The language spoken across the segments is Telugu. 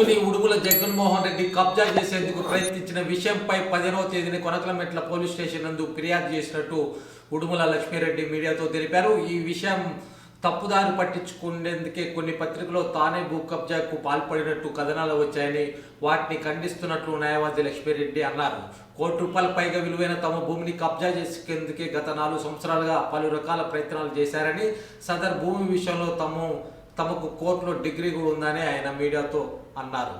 తమ భూమిని ఉడుగుల జగన్మోహన్ రెడ్డి కబ్జా చేసేందుకు ప్రయత్నించిన విషయంపై పదిహేనవ తేదీన కొనకలమెట్ల పోలీస్ స్టేషన్ నందు ఫిర్యాదు చేసినట్టు ఉడుముల లక్ష్మీరెడ్డి మీడియాతో తెలిపారు. ఈ విషయం తప్పుదారి పట్టించుకునేందుకే కొన్ని పత్రికలో తానే భూ కబ్జాకు పాల్పడినట్టు కథనాలు వచ్చాయని వాటిని ఖండిస్తున్నట్లు న్యాయవాది లక్ష్మీరెడ్డి అన్నారు. కోటి రూపాయల పైగా విలువైన తమ భూమిని కబ్జా చేసేందుకే గత నాలుగు సంవత్సరాలుగా పలు రకాల ప్రయత్నాలు చేశారని సదర్ భూమి విషయంలో తాము తమకు కోర్టులో డిగ్రీ కూడా ఉందని ఆయన మీడియాతో అన్నారు.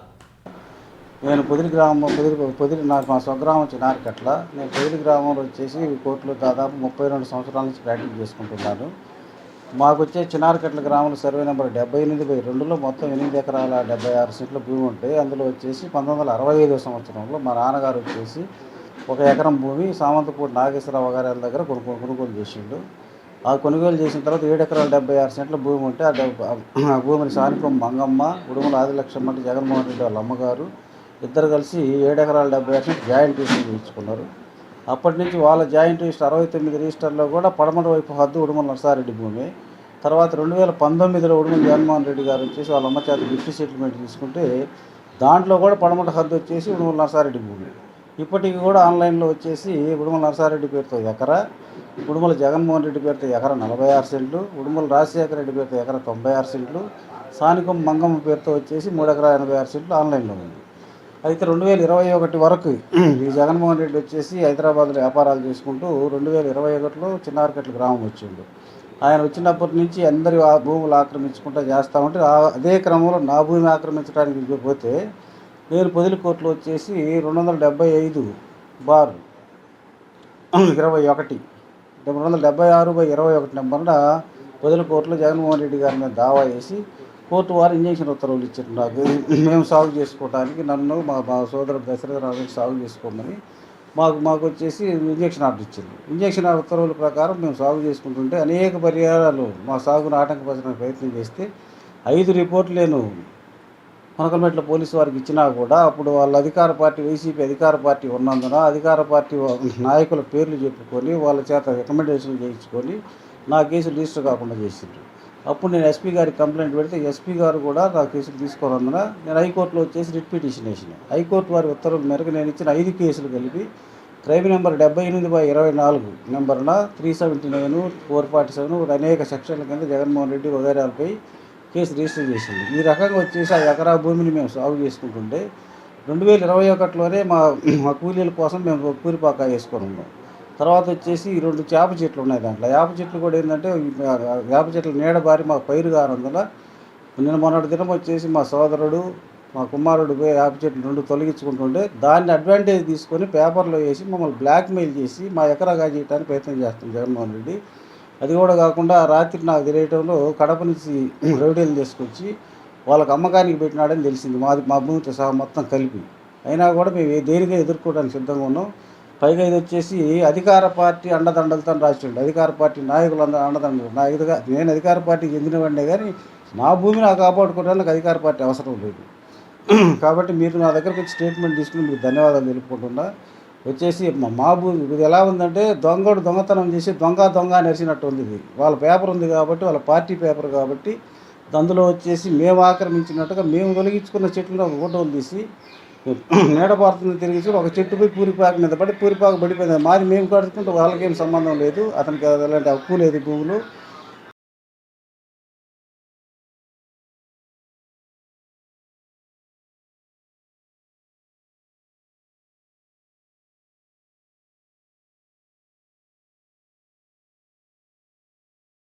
నేను పొదిలి గ్రామం పొదిలి పొదిలి నాకు మా స్వగ్రామం చిన్నారికట్ల నేను పొదిలి గ్రామంలో వచ్చేసి కోర్టులో దాదాపు ముప్పై రెండు సంవత్సరాల నుంచి ప్రాక్టీస్ చేసుకుంటున్నాను. మాకు వచ్చే చిన్నారికట్ల గ్రామంలో సర్వే నెంబర్ డెబ్బై ఎనిమిది బై రెండులో మొత్తం ఎనిమిది ఎకరాల డెబ్బై ఆరు సీట్ల భూమి ఉంటే అందులో వచ్చేసి పంతొమ్మిది వందల అరవై ఐదో సంవత్సరంలో మా నాన్నగారు వచ్చేసి ఒక ఎకరం భూమి సామంతపూడి నాగేశ్వరరావు గారి దగ్గర కొనుగోలు కొనుగోలు చేసిండు. ఆ కొనుగోలు చేసిన తర్వాత ఏడు ఎకరాల డెబ్బై ఆరు సెంట్ల భూమి ఉంటే ఆ ఆ భూమిని సానుకం మంగమ్మ ఉడుమల ఆదిలక్ష్మ అంటే జగన్మోహన్ రెడ్డి వాళ్ళ అమ్మగారు ఇద్దరు కలిసి ఏడు ఎకరాల డెబ్బై ఆరు సెంట్లు జాయింట్ రిజిస్టర్ చేయించుకున్నారు. అప్పటి నుంచి వాళ్ళ జాయింట్ రిజిస్టర్ అరవై తొమ్మిది రిజిస్టర్లో కూడా పడమట వైపు హద్దు ఉడుమల నరసారెడ్డి భూమి. తర్వాత రెండు వేల పంతొమ్మిదిలో ఉడుమల జగన్మోహన్ రెడ్డి గారు వచ్చేసి వాళ్ళ అమ్మ చేత గిఫ్ట్ సెటిల్మెంట్ తీసుకుంటే దాంట్లో కూడా పడమట హద్దు వచ్చేసి ఉడుమల నరసారెడ్డి భూమి. ఇప్పటికి కూడా ఆన్లైన్లో వచ్చేసి ఉడుమల నరసారెడ్డి పేరుతో ఎకరా. ఉడుమల జగన్మోహన్ రెడ్డి పేరుతో ఎకర నలభై ఆరు సెంట్లు ఉడుమల రాజశేఖర రెడ్డి పేరుతో ఎకర తొంభై ఆరు సెంట్లు సానికం మంగమ్మ పేరుతో వచ్చేసి మూడు ఎకరా ఎనభై ఆరు సెంట్లు ఆన్లైన్లో ఉంది. అయితే రెండు వేల ఇరవై ఒకటి వరకు ఈ జగన్మోహన్ రెడ్డి వచ్చేసి హైదరాబాద్లో వ్యాపారాలు చేసుకుంటూ రెండు వేల ఇరవై ఒకటిలో చిన్నారకట్ల గ్రామం వచ్చిండు. ఆయన వచ్చినప్పటి నుంచి అందరి ఆ భూములు ఆక్రమించుకుంటూ చేస్తా ఉంటే అదే క్రమంలో నా భూమి ఆక్రమించడానికి పోతే నేను పొదిలి కోర్టులో వచ్చేసి రెండు వందల డెబ్బై ఐదు బార్ ఇరవై ఒకటి రెండు వందల డెబ్బై ఆరు బై ఇరవై ఒకటి నెంబర్న పొదిలి కోర్టులో జగన్మోహన్ రెడ్డి గారి మీద దావా వేసి కోర్టు వారు ఇంజక్షన్ ఉత్తర్వులు ఇచ్చారు. నాకు మేము సాగు చేసుకోవడానికి నన్ను మా మా సోదరుడు దశరథరావు సాగు చేసుకోమని మాకు మాకు వచ్చేసి ఇంజక్షన్ ఆర్డర్ ఇచ్చింది ఇంజక్షన్ ఆర్డర్ ఉత్తర్వుల ప్రకారం మేము సాగు చేసుకుంటుంటే అనేక పరిహారాలు మా సాగును ఆటంకపరచడానికి ప్రయత్నం చేస్తే ఐదు రిపోర్ట్లు నేను మునకలమెట్ల పోలీసు వారికి ఇచ్చినా కూడా అప్పుడు వాళ్ళ అధికార పార్టీ వైసీపీ అధికార పార్టీ ఉన్నందున అధికార పార్టీ నాయకుల పేర్లు చెప్పుకొని వాళ్ళ చేత రికమెండేషన్ చేయించుకొని నా కేసు రిజిస్టర్ కాకుండా చేసిండ్రు. అప్పుడు నేను ఎస్పీ గారికి కంప్లైంట్ పెడితే ఎస్పీ గారు కూడా నా కేసులు తీసుకోనందున నేను హైకోర్టులో వచ్చేసి రిట్ పిటిషన్ వేసిన. హైకోర్టు వారి ఉత్తర్వుల మేరకు నేను ఇచ్చిన ఐదు కేసులు కలిపి క్రైమ్ నెంబర్ డెబ్బై ఎనిమిది బై ఇరవై నాలుగు నెంబర్న three seventy nine four forty seven అనేక సెక్షన్ల కింద జగన్మోహన్ రెడ్డి వగైరాలపై కేసు రిజిస్టర్ చేసింది. ఈ రకంగా వచ్చేసి ఆ ఎకరా భూమిని మేము సాగు చేసుకుంటుంటే రెండు వేల ఇరవై ఒకటిలోనే మా మా కూలీల కోసం మేము కూరిపాక వేసుకొని ఉన్నాం. తర్వాత వచ్చేసి ఈ రెండు చేప చెట్లు ఉన్నాయి దాంట్లో. వేప చెట్లు కూడా ఏంటంటే వేప చెట్లు నీడ బారి మా పైరు కానందున నిన్న మొన్నటి దినం వచ్చేసి మా సోదరుడు మా కుమారుడు పోయి వేప చెట్లు రెండు తొలగించుకుంటుంటే దాన్ని అడ్వాంటేజ్ తీసుకొని పేపర్లో వేసి మమ్మల్ని బ్లాక్మెయిల్ చేసి మా ఎకరా చేయడానికి ప్రయత్నం చేస్తాం జగన్మోహన్ రెడ్డి. అది కూడా కాకుండా రాత్రి నాకు తెలియటంలో కడప నుంచి రౌడీలు తీసుకొచ్చి వాళ్ళకి అమ్మకానికి పెట్టినాడని తెలిసింది. మాది మా భూమితో సహా మొత్తం కలిపి. అయినా కూడా మేము దేనికే ఎదుర్కోవడానికి సిద్ధంగా ఉన్నాం. పైగా ఇది వచ్చేసి అధికార పార్టీ అండదండలతో రాసిండు. అధికార పార్టీ నాయకులు అంద అండదండలు. నా ఇదిగా నేను అధికార పార్టీకి చెందినవాడినే కానీ నా భూమిని నాకు కాపాడుకోవడానికి అధికార పార్టీ అవసరం లేదు. కాబట్టి మీరు నా దగ్గరకు వచ్చి స్టేట్మెంట్ తీసుకుని మీకు ధన్యవాదాలు తెలుపుకుంటున్నా. వచ్చేసి మా- భూమి ఇది ఎలా ఉందంటే దొంగడు దొంగతనం చేసి దొంగ దొంగ నెరిసినట్టు ఉంది ఇది. వాళ్ళ పేపర్ ఉంది కాబట్టి వాళ్ళ పార్టీ పేపర్ కాబట్టి అందులో వచ్చేసి మేము ఆక్రమించినట్టుగా మేము తొలగించుకున్న చెట్లను ఒక ఫోటోలు తీసి నీడపారుతుంది తిరిగి ఒక పోయి పూరిపాకు మీద పడి పూరిపాకు పడిపోయింది. మాది మేము కడుచుకుంటే వాళ్ళకేం సంబంధం లేదు. అతనికి అలాంటి హక్కు లేదు భూములు.